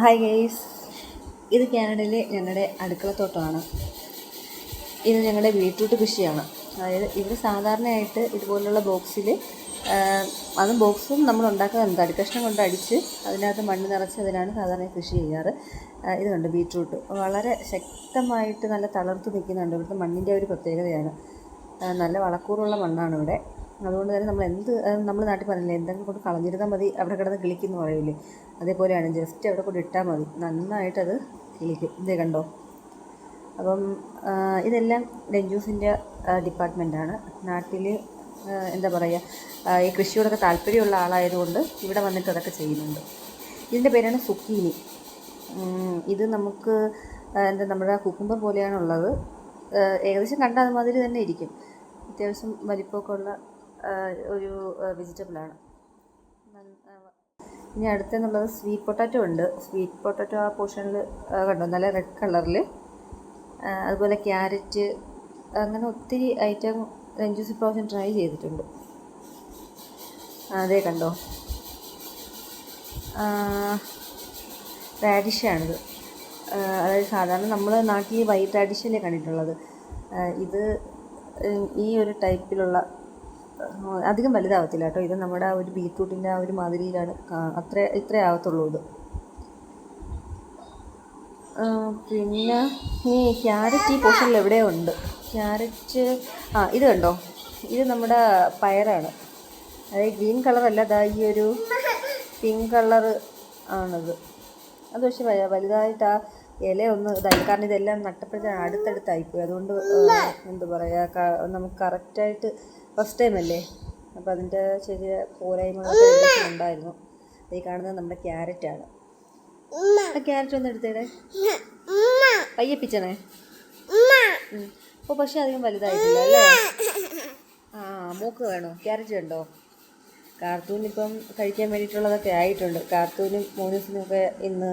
Hi guys ഇത് കാനഡയിലെ ഞങ്ങളുടെ അടുക്കളത്തോട്ടമാണ് ഇത് ഞങ്ങളുടെ ബീട്രൂട്ട് കൃഷിയാണ്. അതായത് ഇവിടെ സാധാരണയായിട്ട് ഇതുപോലുള്ള ബോക്സിൽ അതും ബോക്സും നമ്മൾ ഉണ്ടാക്കുന്നത് അടിക്കഷ്ണം കൊണ്ട് അടിച്ച് അതിനകത്ത് മണ്ണ് നിറച്ച് അതിനാണ് സാധാരണ കൃഷി ചെയ്യാറ്. ഇതുണ്ട് ബീട്രൂട്ട്? വളരെ ശക്തമായിട്ട് നല്ല തളർത്ത് നിൽക്കുന്നുണ്ട്. ഇവിടുത്തെ മണ്ണിന്റെ ഒരു പ്രത്യേകതയാണ്. നല്ല വളക്കൂറുള്ള മണ്ണാണ് ഇവിടെ അതുകൊണ്ട് തന്നെ നമ്മൾ എന്ത് നമ്മൾ നാട്ടിൽ പറഞ്ഞില്ലേ എന്തെങ്കിലും കൊണ്ട് കളഞ്ഞിരുന്നാൽ മതി അവിടെ കിടന്ന് കിളിക്കുന്നു പറയില്ലേ അതേപോലെയാണ് ജസ്റ്റ് അവിടെ കൊണ്ട് ഇട്ടാൽ മതി. നന്നായിട്ടത് കിളിക്കും. ഇതേ കണ്ടോ? അപ്പം ഇതെല്ലാം ഡെഞ്ചൂസിന്റെ ഡിപ്പാർട്ട്മെന്റാണ് നാട്ടിൽ എന്താ പറയുക ഈ കൃഷിയോടൊക്കെ താല്പര്യമുള്ള ആളായതുകൊണ്ട് ഇവിടെ വന്നിട്ട് അതൊക്കെ ചെയ്യുന്നുണ്ട്. ഇതിന്റെ പേരാണ് സുക്കീനി. ഇത് നമുക്ക് എന്താ നമ്മുടെ കുക്കുമ്പർ പോലെയാണുള്ളത്. ഏകദേശം കണ്ടാൽ അതുമാതിരി തന്നെ ഇരിക്കും. അത്യാവശ്യം വലിപ്പമൊക്കെ ഉള്ള ഒരു വെജിറ്റബിളാണ് ഇനി അടുത്തെന്നുള്ളത് സ്വീറ്റ് പൊട്ടാറ്റോ ഉണ്ട്. സ്വീറ്റ് പൊട്ടാറ്റോ ആ പോർഷനിൽ കണ്ടോ? നല്ല റെഡ് കളറിൽ അതുപോലെ ക്യാരറ്റ് അങ്ങനെ ഒത്തിരി ഐറ്റം രഞ്ജൂസ് പ്രാവശ്യം ട്രൈ ചെയ്തിട്ടുണ്ട്. അതേ കണ്ടോ? റാഡിഷാണിത് അതായത് സാധാരണ നമ്മൾ നാട്ടിൽ വൈറ്റ് റാഡിഷല്ലേ കണ്ടിട്ടുള്ളത്. ഇത് ഈ ഒരു ടൈപ്പിലുള്ള അധികം വലുതാവത്തില്ല കേട്ടോ. ഇത് നമ്മുടെ ആ ഒരു ബീറ്റ്റൂട്ടിന്റെ ആ ഒരു മാതിരിയിലാണ്. അത്ര ഇത്രേ ആവത്തുള്ളൂ ഇത്. പിന്നെ ഈ ക്യാരറ്റ് ഈ പോർഷനിൽ എവിടെയോ ഉണ്ട്. ക്യാരറ്റ് ആ ഇത് കണ്ടോ? ഇത് നമ്മുടെ പയറാണ്. അതായത് ഗ്രീൻ കളറല്ല അതാ ഈ ഒരു പിങ്ക് കളറ് ആണത്. അത് പക്ഷേ വലുതായിട്ട് ആ ഇല ഒന്ന് ഇതായി. കാരണം ഇതെല്ലാം നട്ടപ്പോഴത്തേന് അടുത്തടുത്തായിപ്പോയി. അതുകൊണ്ട് എന്ത് പറയുക നമുക്ക് കറക്റ്റായിട്ട് ഫസ്റ്റ് ടൈം അല്ലേ? അപ്പോൾ അതിന്റെ ചെറിയ പോരായ്മകളൊക്കെ ഉണ്ടായിരുന്നു. ഈ കാണുന്നത് നമ്മുടെ ക്യാരറ്റാണ് ആ ക്യാരറ്റ് ഒന്ന് എടുത്തേടെ? പയ്യപ്പിച്ചണേ? അപ്പോൾ പക്ഷേ അധികം വലുതായിട്ടില്ല അല്ലേ? ആ മൂക്ക് വേണോ? ക്യാരറ്റ് വേണ്ടോ? കാർത്തൂൻ ഇപ്പം കഴിക്കാൻ വേണ്ടിയിട്ടുള്ളതൊക്കെ ആയിട്ടുണ്ട്. കാർത്തൂനും മോനൂസിനും ഒക്കെ ഇന്ന്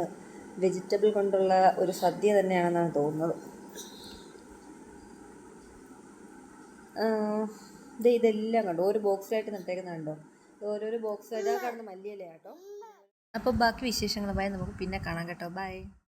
വെജിറ്റബിൾ കൊണ്ടുള്ള ഒരു സദ്യ തന്നെയാണെന്നാണ് തോന്നുന്നത്. ദേ ഇതെല്ലാം കണ്ടോ? ഒരു ബോക്സിലായിട്ട് നട്ടേക്കുന്നുണ്ടോ ഇത് ഓരോരോ ബോക്സായിട്ട് കാണുന്ന മല്ലിയില കേട്ടോ. അപ്പോൾ ബാക്കി വിശേഷങ്ങളുമായി നമുക്ക് പിന്നെ കാണാം കേട്ടോ. ബൈ